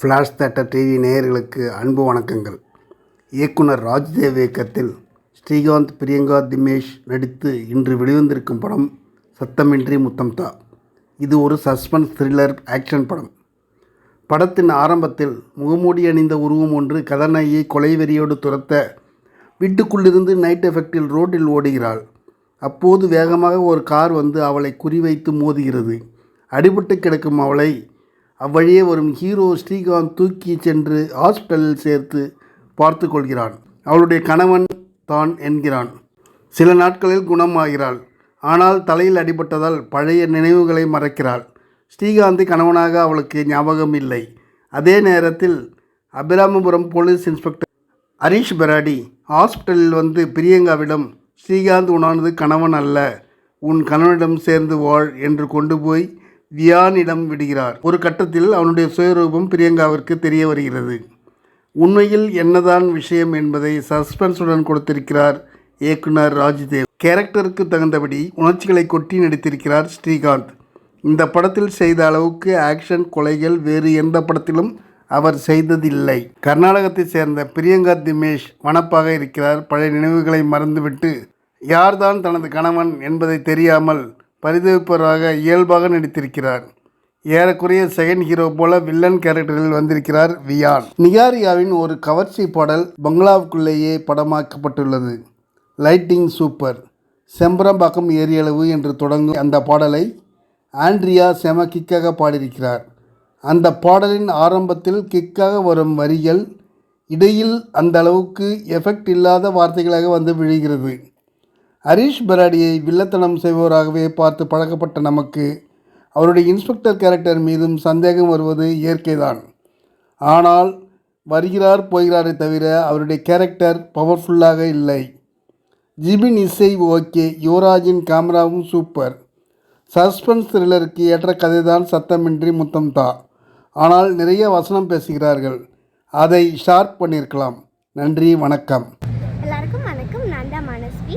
Flash theatre TV நேயர்களுக்கு அன்பு வணக்கங்கள். இயக்குனர் ராஜ்தேவ் இயக்கத்தில் ஸ்ரீகாந்த் பிரியங்கா திமேஷ் நடித்து இன்று வெளிவந்திருக்கும் படம் சத்தமின்றி முத்தம்தா இது ஒரு சஸ்பென்ஸ் த்ரில்லர் ஆக்ஷன் படம். படத்தின் ஆரம்பத்தில் முகமூடி அணிந்த உருவம் ஒன்று கதாநாயகியை கொலை வெறியோடு துரத்த வீட்டுக்குள்ளிருந்து நைட் எஃபெக்டில் ரோட்டில் ஓடுகிறாள். அப்போது வேகமாக ஒரு கார் வந்து அவளை குறிவைத்து மோதுகிறது. அடிபட்டு கிடக்கும் அவளை அவ்வழியே வரும் ஹீரோ ஸ்ரீகாந்த் தூக்கி சென்று ஹாஸ்பிட்டலில் சேர்த்து பார்த்து கொள்கிறான் அவளுடைய கணவன் தான் என்கிறான். சில நாட்களில் குணமாகிறாள். ஆனால் தலையில் அடிபட்டதால் பழைய நினைவுகளை மறக்கிறாள். ஸ்ரீகாந்தை கணவனாக அவளுக்கு ஞாபகம் இல்லை. அதே நேரத்தில் அபிராமபுரம் போலீஸ் இன்ஸ்பெக்டர் ஹரீஷ் பெராடி ஹாஸ்பிட்டலில் வந்து பிரியங்காவிடம் ஸ்ரீகாந்த் உணானது கணவன் அல்ல. உன் கணவனிடம் சேர்ந்து வாழ் என்று கொண்டு போய் வியானிடம் விடுகிறார். ஒரு கட்டத்தில் அவனுடைய சுயரூபம் பிரியங்காவிற்கு தெரிய வருகிறது. உண்மையில் என்னதான் விஷயம் என்பதை சஸ்பென்ஸுடன் கொடுத்திருக்கிறார் இயக்குனர் ராஜ்தேவ். கேரக்டருக்கு தகுந்தபடி உணர்ச்சிகளை கொட்டி நடித்திருக்கிறார் ஸ்ரீகாந்த். இந்த படத்தில் செய்த அளவுக்கு ஆக்ஷன் கொலைகள் வேறு எந்த படத்திலும் அவர் செய்ததில்லை. கர்நாடகத்தை சேர்ந்த பிரியங்கா திமேஷ் வனப்பாக இருக்கிறார். பழைய நினைவுகளை மறந்துவிட்டு யார்தான் தனது கணவன் என்பதை தெரியாமல் பரிதவிப்பவராக இயல்பாக நடித்திருக்கிறார். ஏறக்குறைய செகண்ட் ஹீரோ போல வில்லன் கேரக்டரில் வந்திருக்கிறார் வியான். நிகாரியாவின் ஒரு கவர்ச்சி பாடல் பங்களாவுக்குள்ளேயே படமாக்கப்பட்டுள்ளது. லைட்டிங் சூப்பர் செம்பரம்பாக்கம் ஏரியளவு என்று தொடங்கும் அந்த பாடலை ஆண்ட்ரியா செம கிக்காக பாடியிருக்கிறார். அந்த பாடலின் ஆரம்பத்தில் கிக்காக வரும் வரிகள் இடையில் அந்த அளவுக்கு எஃபெக்ட் இல்லாத வார்த்தைகளாக வந்து விழுகிறது. ஹரீஷ் பராடியை வில்லத்தனம் செய்பவராகவே பார்த்து பழக்கப்பட்ட நமக்கு அவருடைய இன்ஸ்பெக்டர் கேரக்டர் மீதும் சந்தேகம் வருவது இயற்கைதான். ஆனால் வருகிறார் போகிறாரே தவிர அவருடைய கேரக்டர் பவர்ஃபுல்லாக இல்லை. ஜிபின் இசை ஓகே யுவராஜின் கேமராவும் சூப்பர். சஸ்பென்ஸ் த்ரில்லருக்கு ஏற்ற கதைதான் சத்தமின்றி முத்தம்தா. ஆனால் நிறைய வசனம் பேசுகிறார்கள். அதை ஷார்ப் பண்ணியிருக்கலாம். நன்றி வணக்கம் எல்லாருக்கும் வணக்கம் நான் தான் மனஸ்வி